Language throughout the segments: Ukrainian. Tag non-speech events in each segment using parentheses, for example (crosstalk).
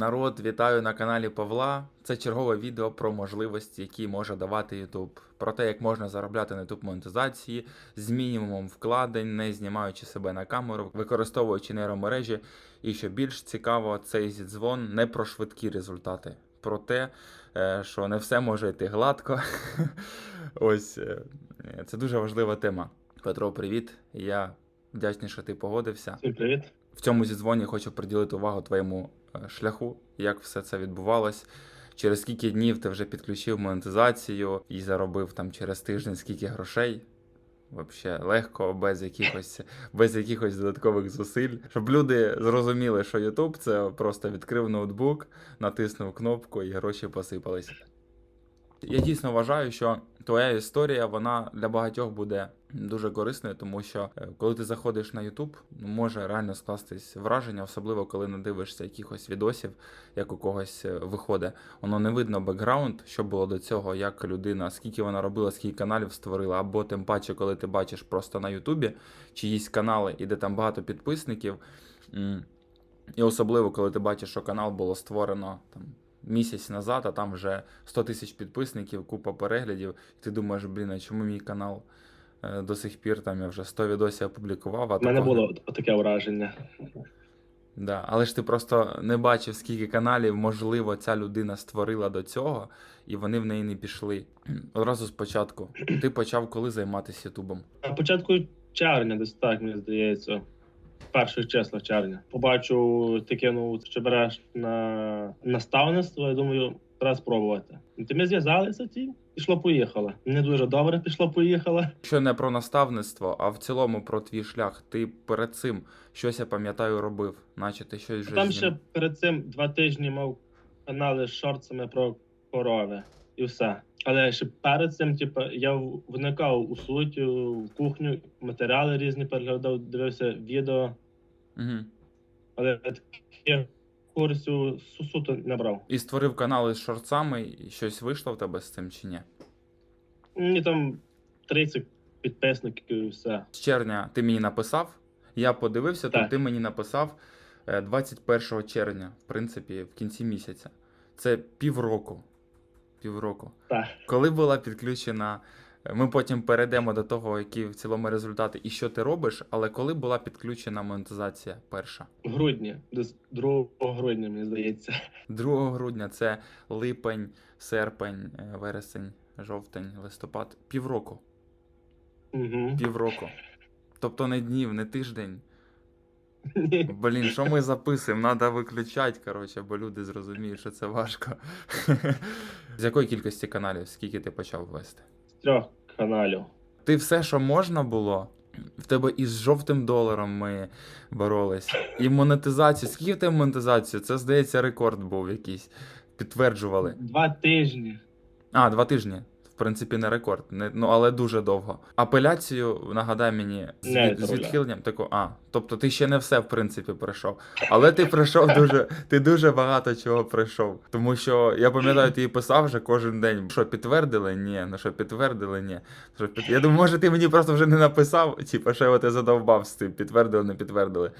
Народ, вітаю на каналі Павла. Це чергове відео про можливості, які може давати YouTube. Про те, як можна заробляти на YouTube монетизації з мінімумом вкладень, не знімаючи себе на камеру, використовуючи нейромережі. І що більш цікаво, цей зідзвон не про швидкі результати, про те, е, що не все може йти гладко. (laughs) Ось е, це дуже важлива тема. Петро, привіт. Я вдячний, що ти погодився. Привіт. В цьому зідзвоні хочу приділити увагу твоєму е, шляху, як все це відбувалось. Через скільки днів ти вже підключив монетизацію і заробив там через тиждень скільки грошей. Вообще легко, без якихось, (laughs) без якихось додаткових зусиль. Щоб люди зрозуміли, що YouTube це просто відкрив ноутбук, натиснув кнопку і гроші посипались. Я дійсно вважаю, що твоя історія вона для багатьох буде дуже корисною, тому що е, коли ти заходиш на ну, може реально скластись враження, особливо коли не дивишся якихось відосів, як у когось е, виходить. Воно не видно бекграунд, що було до цього, як людина, скільки вона робила, скільки каналів створила, або тим паче, коли ти бачиш просто на Ютубі чиїсь канали, і де там багато підписників. І особливо, коли ти бачиш, що канал було створено там місяць назад, а там вже 100 тисяч підписників, купа переглядів, і ти думаєш, блін, а чому мій канал е, до сих пір там я вже 100 відосів опублікував, а У мене такого- було таке враження. Да, але ж ти просто не бачив, скільки каналів, можливо, ця людина створила до цього, і вони в неї не пішли. Одразу спочатку. Ти почав коли займатися Ютубом? На початку червня, десь так, мені здається. Перших числа червня. Побачу таке, ну, що береш на наставництво, я думаю, треба спробувати. І ти ми зв'язалися ті, пішло поїхало. Не дуже добре пішло поїхало. Що не про наставництво, а в цілому про твій шлях. Ти перед цим щось я пам'ятаю робив, наче ти щось вже Там ще перед цим два тижні мав канали з шорцами про корови і все. Але ще перед цим, типу, я вникав у суть, в кухню, матеріали різні переглядав, дивився відео, Мгм. але таких су- суто не. І створив канали з шорцами, і щось вийшло в тебе з цим чи ні? Мені там 30 підписників і все. З червня ти мені написав, я подивився, то Так. ти мені написав е, 21 червня, в принципі, в кінці місяця. Це півроку. Півроку. Так. Коли була підключена, е, ми потім перейдемо до того, які в цілому результати і що ти робиш, але коли була підключена монетизація перша? Десь 2 грудня, мені здається. 2 грудня це липень, серпень, е, вересень, жовтень, листопад. Півроку. Угу. Півроку. Тобто не днів, не тиждень. Блін, що ми записуємо? Надо виключати, коротше, бо люди зрозуміють, що це важко. (laughs) З якої кількості каналів, скільки ти почав вести? Трьох каналів. Ти все, що можна було. В тебе із жовтим доларом ми боролись. І монетизацію. Скільки в тебе монетизацію? Це, здається, рекорд був якийсь. Підтверджували. Два тижні. А, два тижні. В принципі, не рекорд, не, ну але дуже довго. Апеляцію, нагадай мені, з, Не від- з відхиленням таку. А, тобто ти ще не все, в принципі, пройшов. Але ти пройшов дуже, ти дуже багато чого пройшов. Тому що я пам'ятаю, ти писав вже кожен день, що підтвердили? Ні, ну що підтвердили, ні. Що під... Я думаю, може, ти мені просто вже не написав, типу, що я тебе задовбав з тим, підтвердили, не підтвердили.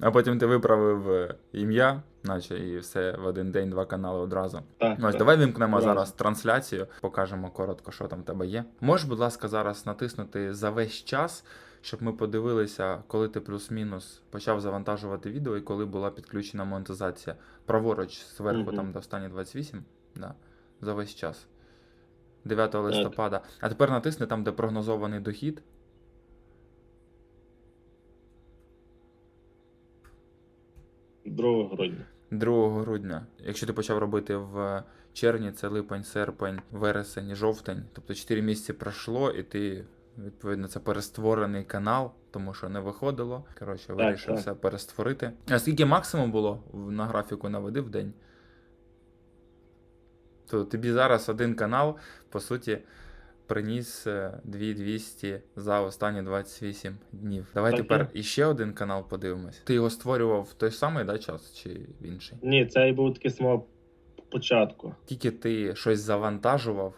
А потім ти виправив е, ім'я, наче і все в один день, два канали одразу. Так, Ось так. давай вімкнемо Одразу. зараз трансляцію, покажемо коротко, що там в тебе є. Можеш, будь ласка, зараз натиснути за весь час, щоб ми подивилися, коли ти плюс-мінус почав завантажувати відео і коли була підключена монетизація. Праворуч зверху, Мгм. там до останні 28, да, за весь час. 9 листопада. А тепер натисни там, де прогнозований дохід. Другого грудня. 2 грудня. Якщо ти почав робити в червні, це липень, серпень, вересень, жовтень. Тобто 4 місяці пройшло, і ти, відповідно, це перестворений канал, тому що не виходило. Коротше, вирішив все перестворити. А скільки максимум було на графіку наведи в день? То тобі зараз один канал, по суті, приніс е, 2200 за останні 28 днів. Давай Так, тепер є. іще один канал подивимось. Ти його створював в той самий да, час чи в інший? Ні, цей був такий самого початку. Тільки ти щось завантажував,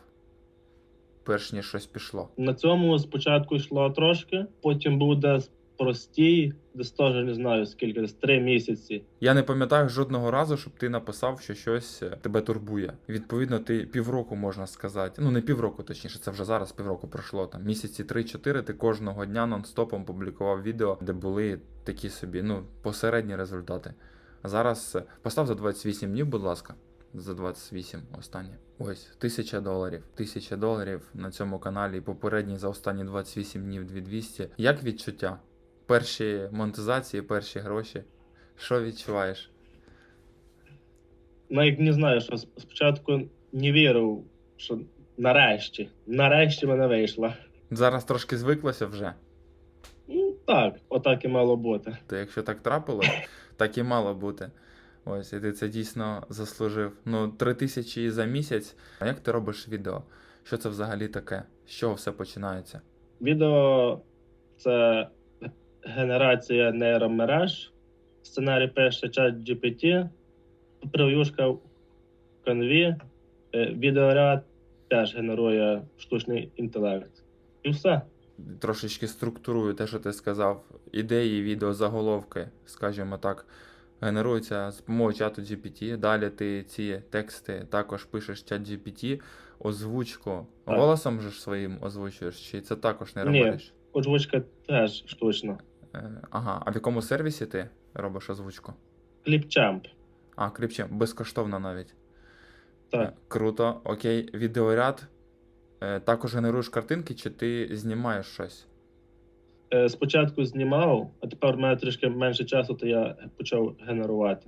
перш ніж щось пішло. На цьому спочатку йшло трошки, потім був десь простій, десь теж не знаю скільки, десь три місяці. Я не пам'ятаю жодного разу, щоб ти написав, що щось е, тебе турбує. Відповідно, ти півроку можна сказати. Ну не півроку, точніше, це вже зараз півроку пройшло. Там місяці 3-4 ти кожного дня нон-стопом публікував відео, де були такі собі, ну, посередні результати. А зараз е, постав за 28 днів, будь ласка. За 28 останнє. Ось, тисяча доларів. Тисяча доларів на цьому каналі. І попередній за останні 28 днів 2200. Як відчуття? Перші монетизації, перші гроші. Що відчуваєш? Навіть не знаю, що спочатку не вірив, що нарешті, нарешті мене вийшло. Зараз трошки звиклося вже. Ну так, отак і мало бути. То якщо так трапилось, так і мало бути. Ось, і ти це дійсно заслужив. Ну, три тисячі за місяць. А як ти робиш відео? Що це взагалі таке? З чого все починається? Відео це генерація нейромереж, сценарій пише чат GPT, прев'юшка в канві, е, відеоряд теж генерує штучний інтелект. І все. Трошечки структурую те, що ти сказав. Ідеї, відео, заголовки, скажімо так, генеруються з допомогою чату GPT. Далі ти ці тексти також пишеш чат GPT, озвучку. Так. Голосом же своїм озвучуєш, чи це також не Ні. робиш? Озвучка теж штучна. Е, Ага, а в якому сервісі ти робиш озвучку? Кліпчамп. А, кріпче, безкоштовно навіть. Так. Е, Круто, окей. Відеоряд. Е, Також генеруєш картинки, чи ти знімаєш щось? Е, Спочатку знімав, а тепер в мене трішки менше часу, то я почав генерувати.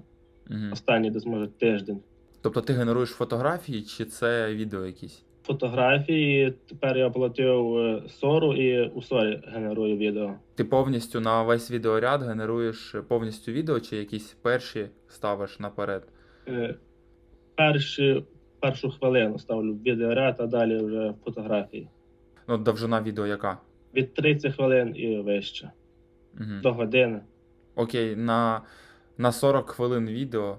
Угу. Останній десь може тиждень. Тобто ти генеруєш фотографії, чи це відео якісь? Фотографії. Тепер я оплатив е, сору і у сорі генерую відео. Ти повністю на весь відеоряд генеруєш повністю відео, чи якісь перші ставиш наперед? Е, Перші, першу хвилину ставлю відеоряд, а далі вже фотографії. Ну, довжина відео яка? Від 30 хвилин і вище. Угу. До години. Окей, на, на 40 хвилин відео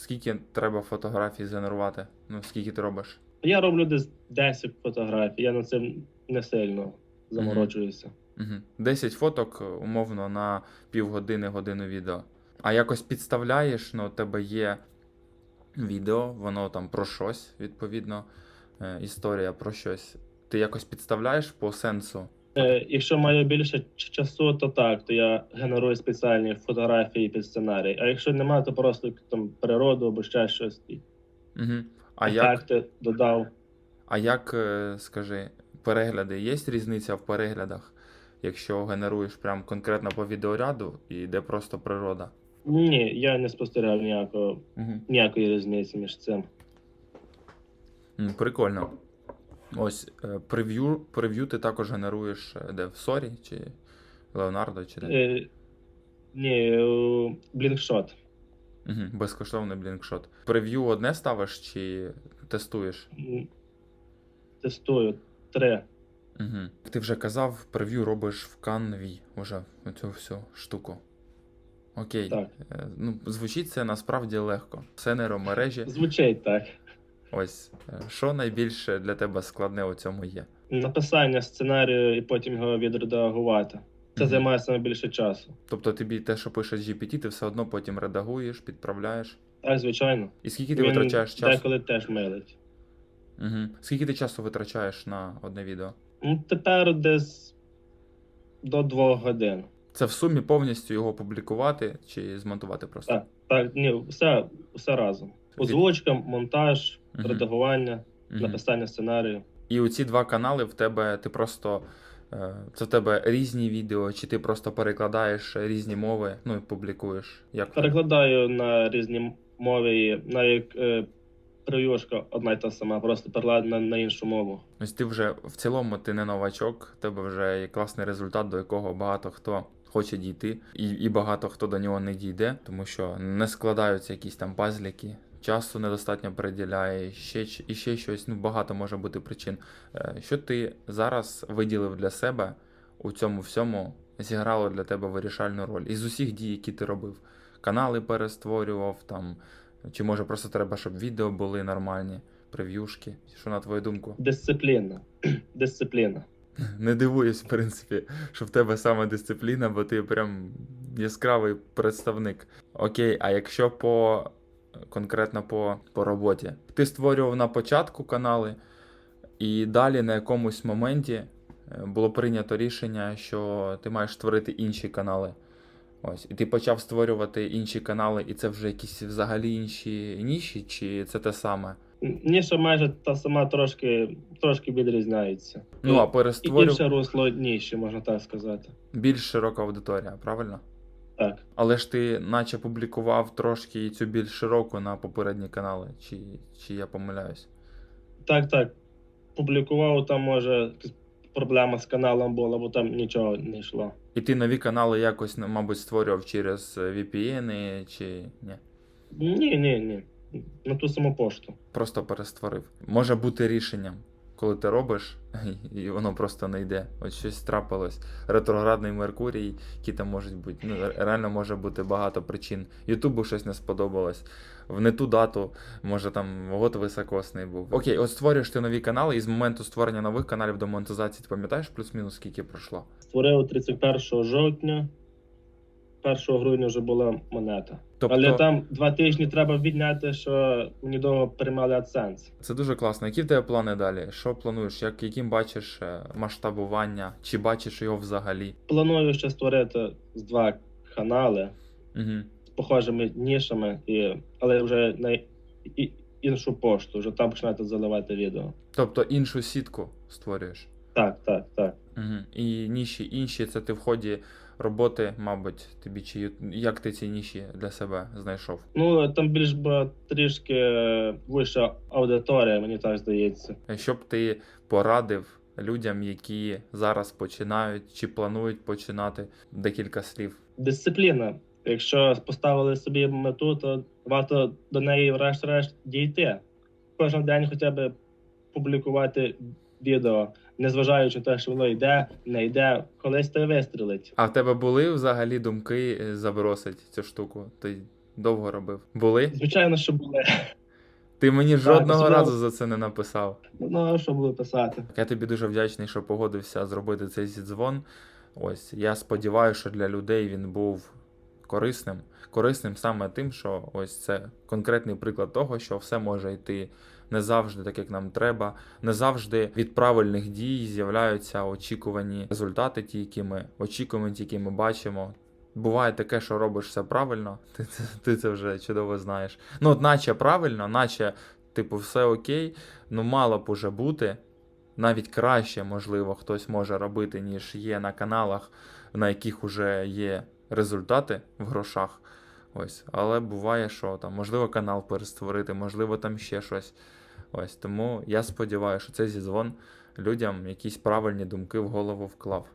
скільки треба фотографій згенерувати? Ну, скільки ти робиш? Я роблю десь 10 фотографій, я над цим не сильно заморочуюся. Угу. 10 фоток, умовно, на півгодини, годину відео. А якось підставляєш, ну, у тебе є відео, воно там про щось, відповідно, е, історія про щось. Ти якось підставляєш по сенсу. Е, якщо маю більше часу, то так, то я генерую спеціальні фотографії під сценарій. А якщо немає, то просто там природу або ще щось. і Угу. А як, ефекти додав. а як, е, скажи, перегляди? Є різниця в переглядах, якщо генеруєш прям конкретно по відеоряду і йде просто природа? Ні, я не спостерігав ніякого, Угу. ніякої різниці між цим. Прикольно. Ось е, прев'ю, прев'ю ти також генеруєш е, де в Сорі чи Леонардо, чи де? Е, ні, блінкшот. Угу. Безкоштовний блінкшот. Прев'ю одне ставиш чи тестуєш? Тестую три. Угу. Ти вже казав, прев'ю робиш в Canvі уже оцю всю штуку. Окей. Так. Ну, звучить це насправді легко. Все нейромережі. Звучить так. Ось. Е, Що найбільше для тебе складне у цьому є? Написання сценарію і потім його відредагувати. Це Мгм. займає саме більше часу. Тобто тобі те, що пишеш GPT, ти все одно потім редагуєш, підправляєш. Так, звичайно. І скільки ти Він витрачаєш часу? деколи теж милить. Угу. Скільки ти часу витрачаєш на одне відео? Ну, тепер десь до двох годин. Це в сумі повністю його публікувати чи змонтувати просто? Так, так, ні, все, все разом. Озвучка, монтаж, Мгм. редагування, Мгм. написання сценарію. І у ці два канали в тебе ти просто. е, Це в тебе різні відео, чи ти просто перекладаєш різні мови, ну і публікуєш. Як? Перекладаю на різні мови, і навіть е, прев'юшка одна й та сама, просто перекладена на, на іншу мову. Ось ти вже в цілому ти не новачок, в тебе вже є класний результат, до якого багато хто хоче дійти, і, і багато хто до нього не дійде, тому що не складаються якісь там пазліки. Часу недостатньо приділяє, ще, і ще щось, ну багато може бути причин. Е, Що ти зараз виділив для себе у цьому всьому зіграло для тебе вирішальну роль? Із усіх дій, які ти робив, канали перестворював там, чи може просто треба, щоб відео були нормальні, прев'юшки? Що на твою думку? Дисципліна. (clears throat) Дисципліна. (laughs) Не дивуюсь, в принципі, що в тебе саме дисципліна, бо ти прям яскравий представник. Окей, а якщо по конкретно по, по роботі, ти створював на початку канали, і далі на якомусь моменті е, було прийнято рішення, що ти маєш створити інші канали. Ось, і ти почав створювати інші канали, і це вже якісь взагалі інші ніші, чи це те саме? Ніша майже та сама трошки, трошки відрізняється. Ну, а і перестворював інше русло ніші, можна так сказати. більш широка аудиторія, правильно? Так. Але ж ти наче публікував трошки цю більш широку на попередні канали, чи, чи я помиляюсь? Так, так. Публікував там, може, проблема з каналом була, бо там нічого не йшло. І ти нові канали якось, мабуть, створював через VPN чи ні? Ні, ні, ні. На ту саму пошту. Просто перестворив. Може бути рішенням, коли ти робиш, (laughs) і воно просто не йде. От щось трапилось. Ретроградний Меркурій, які там можуть бути. Ну, реально може бути багато причин. Ютубу щось не сподобалось. В не ту дату, може там год високосний був. Окей, от створюєш ти нові канали, і з моменту створення нових каналів до монетизації, ти пам'ятаєш плюс-мінус, скільки пройшло? Створив 31 жовтня, 1 грудня вже була монета. Тобто, Але там два тижні треба відняти, що мені довго приймали AdSense. це дуже класно. Які в тебе плани далі? Що плануєш? Як, яким бачиш е, масштабування? Чи бачиш його взагалі? Планую ще створити з два канали Угу. з похожими нішами, і, але вже на і, іншу пошту, вже там починати заливати відео. Тобто іншу сітку створюєш. Так, так, так. Угу. І ніші інші, це ти в ході роботи, мабуть, тобі чи як ти ці ніші для себе знайшов? Ну там більш би трішки е, вища аудиторія, мені так здається. Що б ти порадив людям, які зараз починають чи планують починати декілька слів? Дисципліна. Якщо поставили собі мету, то варто до неї врешті-решт дійти. Кожен день хоча б публікувати відео, незважаючи на те, що воно йде, не йде, колись то й вистрілить. А в тебе були взагалі думки е, забросити цю штуку? Ти довго робив? Були? Звичайно, що були. Ти мені жодного знову. разу за це не написав. Ну, а що було писати? Я тобі дуже вдячний, що погодився зробити цей зідзвон. Ось я сподіваюся, що для людей він був корисним. Корисним саме тим, що ось це конкретний приклад того, що все може йти не завжди так, як нам треба. Не завжди від правильних дій з'являються очікувані результати, ті, які ми очікуємо, ті, які ми бачимо. Буває таке, що робиш все правильно, (laughs) ти, це- ти це вже чудово знаєш. Ну, от наче правильно, наче, типу, все окей, ну мало б уже бути. Навіть краще, можливо, хтось може робити, ніж є на каналах, на яких вже є результати в грошах. Ось, але буває, що там, можливо, канал перестворити, можливо, там ще щось. Ось тому я сподіваюся, що цей зізвон людям якісь правильні думки в голову вклав.